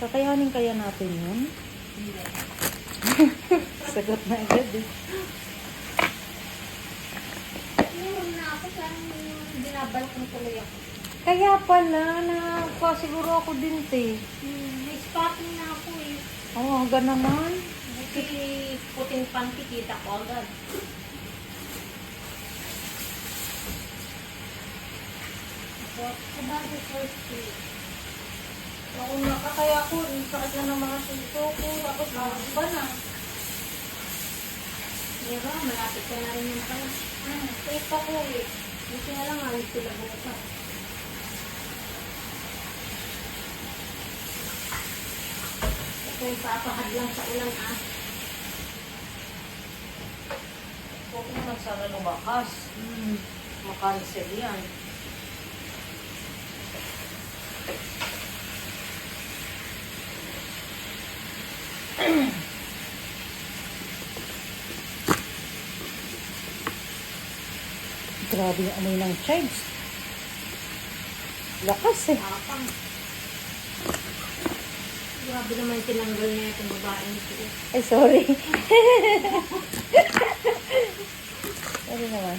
Kakayanin kaya natin yun? Sagot na agad eh. Binabalak ng tuloy ako. Kaya pala, nakakuha siguro ako din, te. May spotting na ako eh. Oo, oh, hanggang naman. Kasi puting panty kita ko agad. What? Sabagay first day. Oo na, kaya ako, ang sakit na ng mga sinto ko, tapos bawal pa na. Diba? Malapit ka na rin yung pala. Hmm, safe ako eh. Buti na lang alis sila bukas. Ito yung papahad lang sa ulan ah. Huwag naman sana lumakas. Hmm, makancel yan. Grabe yung amoy ng chives. Lakas eh. Tapang. Grabe naman tinanggal niya itong babaeng ito. Ay, sorry. sorry naman.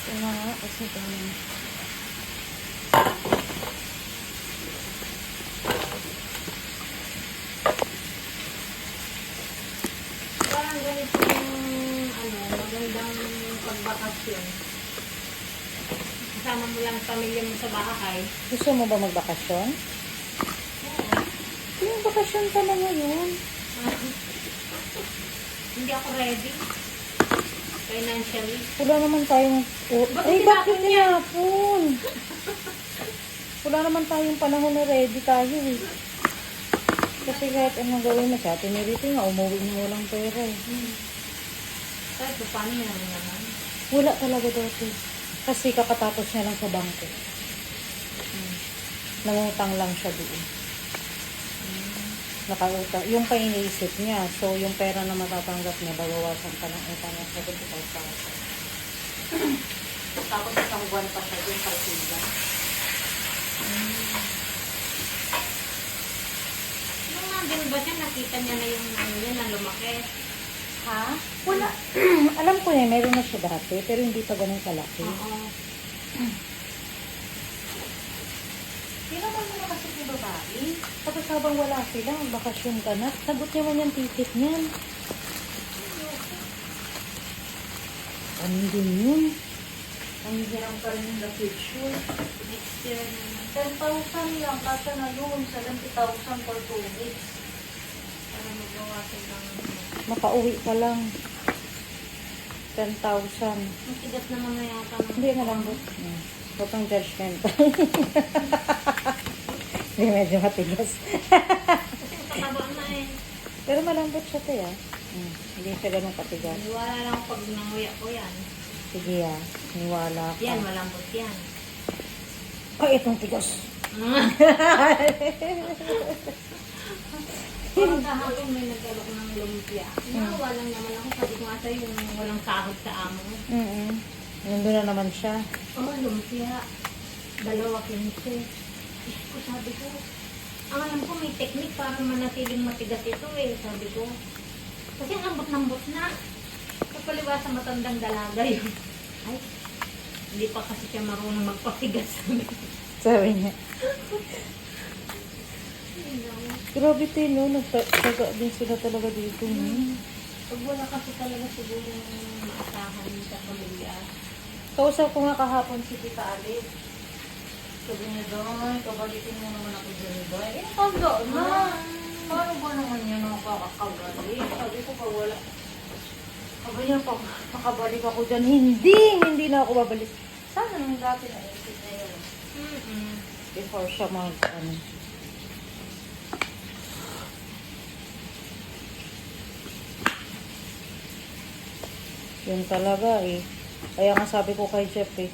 Ito nga, kasi ito na. Parang ganito yung ano, magandang pagbakasyon. Kasama mo lang pamilya mo sa bahay. Gusto mo ba magbakasyon? Oo. Yung bakasyon ka na ngayon. Hindi ako ready. Financially. Wala naman tayong... Oh, Ba't ay, bakit tinapon? Wala naman tayong panahon na ready tayo eh. Kasi kahit anong gawin mo sa atin, nga, umuwi mo lang pera eh. Hmm. Kahit pa paano yan naman. Wala talaga dati. Kasi kakatapos niya lang sa bangko. Hmm. Nangutang lang siya doon. Nakautang. Yung pa iniisip niya. So, yung pera na matatanggap niya, babawasan pa ng utang niya sa 25,000. Tapos isang buwan pa siya doon sa siga. Nung nandun ba siya, nakita niya na yung ano yan, na lumaki. Ha? Wala. Alam ko na, meron na siya dati, pero hindi pa ganun kalaki. Oo. Hindi naman mo kasi yung babae. Tapos habang wala sila, bakasyon ka na, sagot niya man yung ticket niyan. Ano din yun? Ang hirap pa rin yung the future. Next year naman. 10,000 lang, kasa na yun, 70,000 for 2 weeks. Para magbawasan lang. Makauwi ka lang. 10,000. Ang tigas naman na yata. ng- Hindi na lang. Hmm. Huwag kang judgmental. Hindi, medyo matigas. Pataba na eh. Pero malambot siya tayo. Hmm. Hindi siya ganun katigas. Niwala lang ako pag nanguya ko yan. Sige ah, niwala ka. Yan, malambot yan. Ay, itong tigas. Parang kahapon may nagkalok ng lumpia. Nakawa lang naman ako. Sabi ko nga sa'yo, yung walang sahod sa amo. Mm -mm. Nandun na naman siya. Oh, lumpia. Dalawa kinse. Diyos ko, sabi ko. Ang alam ko, may technique para manatiling matigas ito eh. Sabi ko. Kasi ang lambot-lambot na. Kapaliwa sa matandang dalaga yun. Ay, hindi pa kasi siya marunong magpatigas. Sabi niya. Grabe tayo, no? Nagtaga din sila talaga dito. Hmm. Pag wala kasi talaga siguro maasahan sa pamilya. Kausap ko nga kahapon si Tita Alice. Sabi niya, Day, kabalikin mo naman ako dyan, Day. Eh, tanda na. Paano ba naman yan ang kakakagaling? Sabi ko pa wala. Sabi niya, pag makabalik ako dyan, hindi, hindi na ako babalik. Sana nung dati na isip na yun. Mm-mm. Before siya mag, ano. Yun talaga eh. Kaya nga sabi ko kay Jeff eh,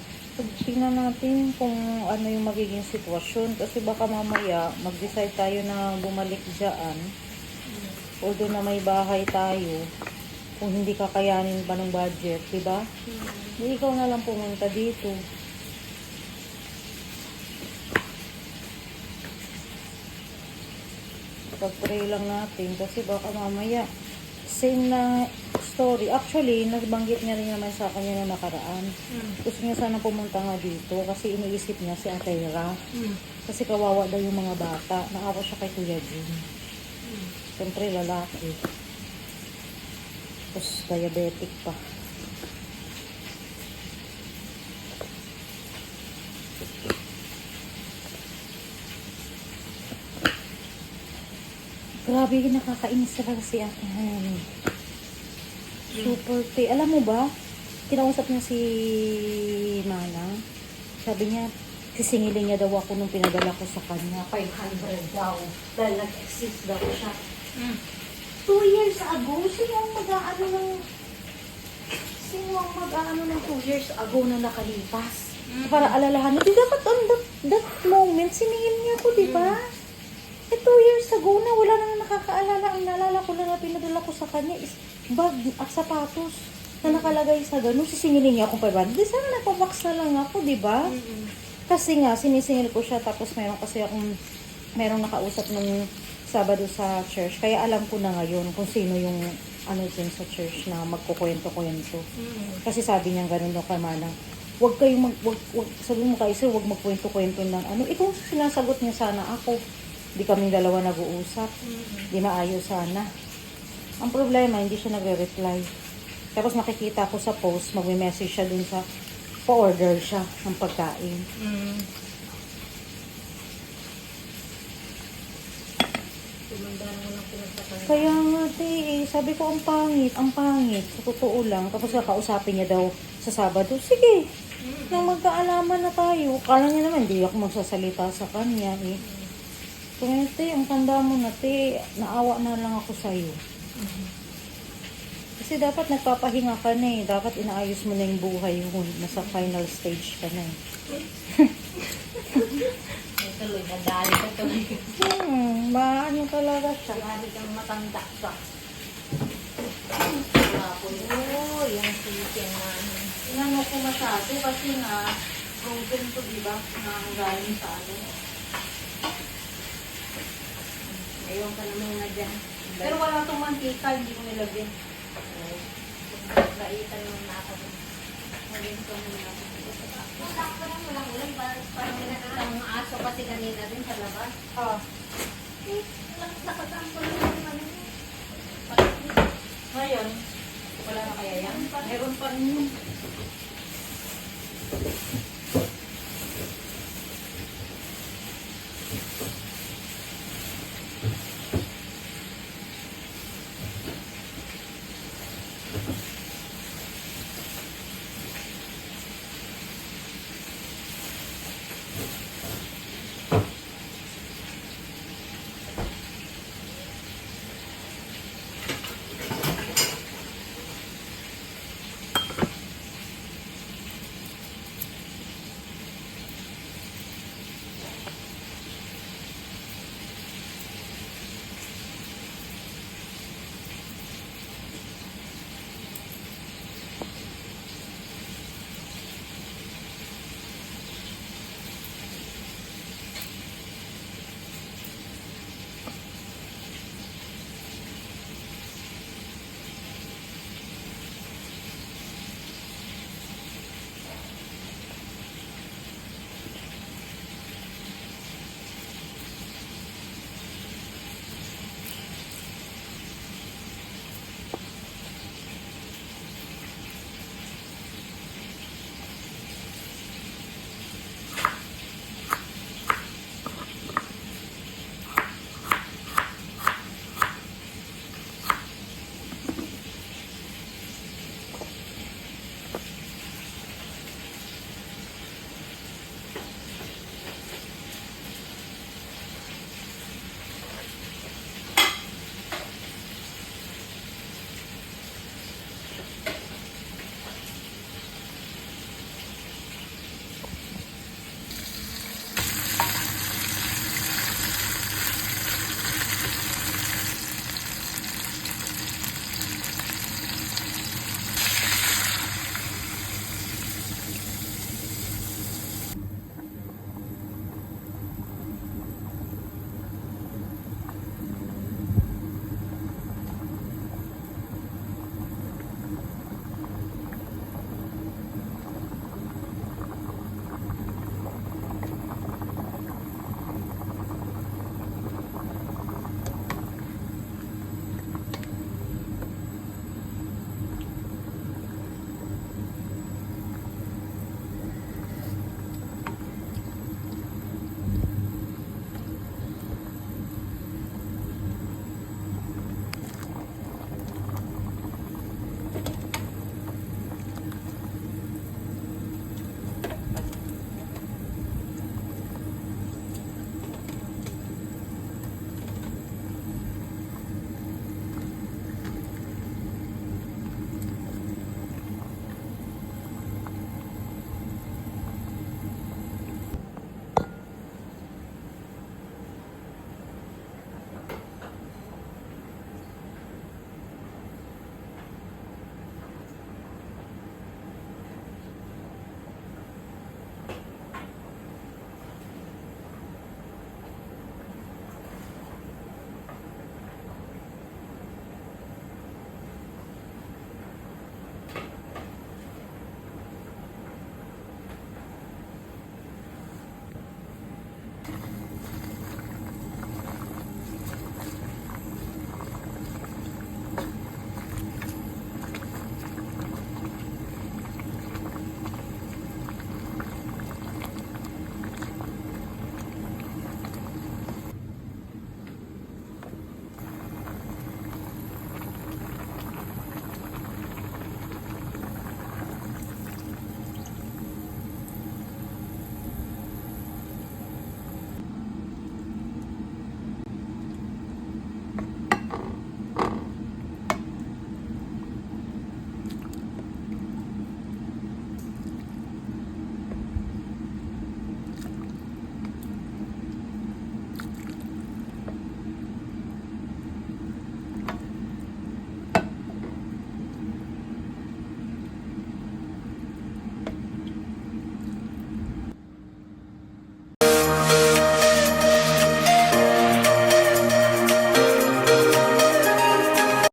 Tingnan natin kung ano yung magiging sitwasyon. Kasi baka mamaya, mag-decide tayo na bumalik dyan. Although na may bahay tayo, kung hindi kakayanin pa ng budget, di ba? Di ikaw na lang pumunta dito. Pag-pray lang natin kasi baka mamaya same na story. Actually, nagbanggit niya rin naman sa kanya na nakaraan. Mm. Gusto niya sana pumunta nga dito kasi iniisip niya si Ate Ra. Mm. Kasi kawawa daw yung mga bata. Naawa siya kay Kuya Jun. Mm. Siyempre lalaki. Tapos diabetic pa. Grabe, nakakainis talaga si Ate Honey. Super pay. Alam mo ba, kinausap niya si Manang. Sabi niya, sisingilin niya daw ako nung pinadala ko sa kanya. 500 daw. Dahil nag-exist daw siya. Mm. Two years ago, sino ang mag-aano ng... Sino ang mag-aano ng two years ago na nakalipas? Mm. Para alalahan mo, di dapat on that, that moment, siningil niya ako, di ba? Eh, two years ago na, wala nang nakakaalala. Ang naalala ko lang na pinadala ko sa kanya is bag at sapatos na nakalagay sa ganun. Sisingilin niya akong 500. Di sana nagpabox na lang ako, di ba? Kasi nga, sinisingil ko siya tapos meron kasi akong, merong nakausap nung Sabado sa church. Kaya alam ko na ngayon kung sino yung ano dyan sa church na magkukwento-kwento. Mm. Kasi sabi niya ganun daw kay Manang, Huwag kayong mag, wag, wag, sabi mo kay sir, huwag magkwento-kwento ng ano. Ikaw sinasagot niya sana ako. Di kami dalawa nag-uusap. Mm. Di maayos sana. Ang problema, hindi siya nagre-reply. Tapos nakikita ko sa post, magme-message siya dun sa pa-order siya ng pagkain. Mm. Tumanda mo lang pinagtatanda. Kaya nga, te, eh, sabi ko, ang pangit, ang pangit. Sa totoo lang. Tapos kakausapin niya daw sa Sabado. Sige, nang magkaalaman na tayo. Kala niya naman, hindi ako magsasalita sa kanya eh. Kaya, te, ang tanda mo na, te, naawa na lang ako sa'yo. Kasi dapat nagpapahinga ka na eh. Dapat inaayos mo na yung buhay mo. Nasa final stage ka na eh. Tuloy, nadali ka tuloy. Hmm, maano talaga siya. Nadali kang matanda ka. Hapon. Oo, yung chicken na ano. Inano ko masyado kasi nga frozen to, di ba? Na galing sa ano. Ngayon ka na muna dyan. Pero wala itong mantika, hindi ko nilagyan. Gaitan mo na ako. Ngayon ka muna. Wala ka lang, walang ulan. Parang aso kasi kanina din sa labas. Ah. Eh, lang- nakasampo lang yung ano. Ngayon, wala na kaya yan? Meron pa rin yun.